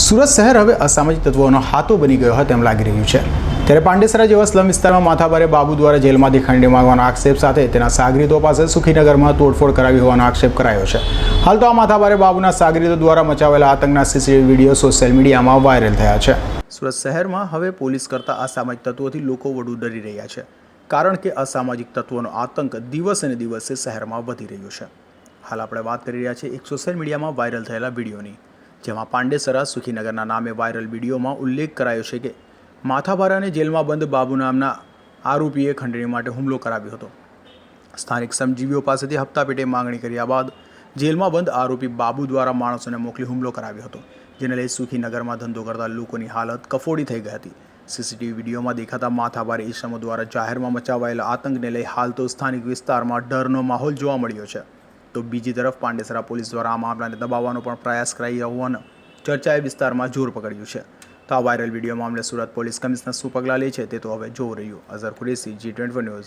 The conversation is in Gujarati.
સુરત શહેર હવે અસામાજિક તત્વોનો હાથો બની ગયો હોય તેમ લાગી રહ્યું છે. ત્યારે પાંડેસરા જેવા સ્લમ વિસ્તારમાં માથાભારે બાબુ દ્વારા જેલમાંથી ખંડી માંગવાનો આક્ષેપ સાથે તેના સાગરીતો પાસે સુખીનગરમાં તોડફોડ કરાવી હોવાનો આક્ષેપ કરાયો છે. હાલ તો આ માથાભારે બાબુના સાગરીતો દ્વારા મચાવેલા આતંકના સીસીટીવી વીડિયો સોશિયલ મીડિયામાં વાયરલ થયા છે. સુરત શહેરમાં હવે પોલીસ કરતા અસામાજિક તત્વોથી લોકો વધુ ડરી રહ્યા છે. કારણ કે અસામાજિક તત્વોનો આતંક દિવસે ને દિવસે શહેરમાં વધી રહ્યો છે. હાલ આપણે વાત કરી રહ્યા છીએ એક સોશિયલ મીડિયામાં વાયરલ થયેલા વિડીયોની. જેમાં પાંડેસરા સુખીનગરના નામે વાયરલ વિડીયોમાં ઉલ્લેખ કરાયો છે કે માથાભારાને જેલમાં બંધ બાબુ નામના આરોપીએ ખંડણી માટે હુમલો કરાવ્યો હતો. સ્થાનિક શ્રમજીવીઓ પાસેથી હપ્તા પેટે માંગણી કર્યા બાદ જેલમાં બંધ આરોપી બાબુ દ્વારા માણસોને મોકલી હુમલો કરાવ્યો હતો, જેને લઈ સુખીનગરમાં ધંધો કરતા લોકોની હાલત કફોડી થઈ ગઈ હતી. સીસીટીવી વિડીયોમાં દેખાતા માથાભારે ઈસમો દ્વારા જાહેરમાં મચાવાયેલા આતંકને લઈ હાલ તો સ્થાનિક વિસ્તારમાં ડરનો માહોલ જોવા મળ્યો છે. તો બીજી તરફ પાંડેસરા પોલીસ દ્વારા આ મામલાને દબાવવાનો પણ પ્રયાસ કરાઈ હોવાનું ચર્ચાએ વિસ્તારમાં જોર પકડ્યું છે. તો આ વાયરલ વીડિયો મામલે સુરત પોલીસ કમિશનર શું પગલાં લે છે તે તો હવે જોવું રહ્યું. Azhar Qureshi G twenty news.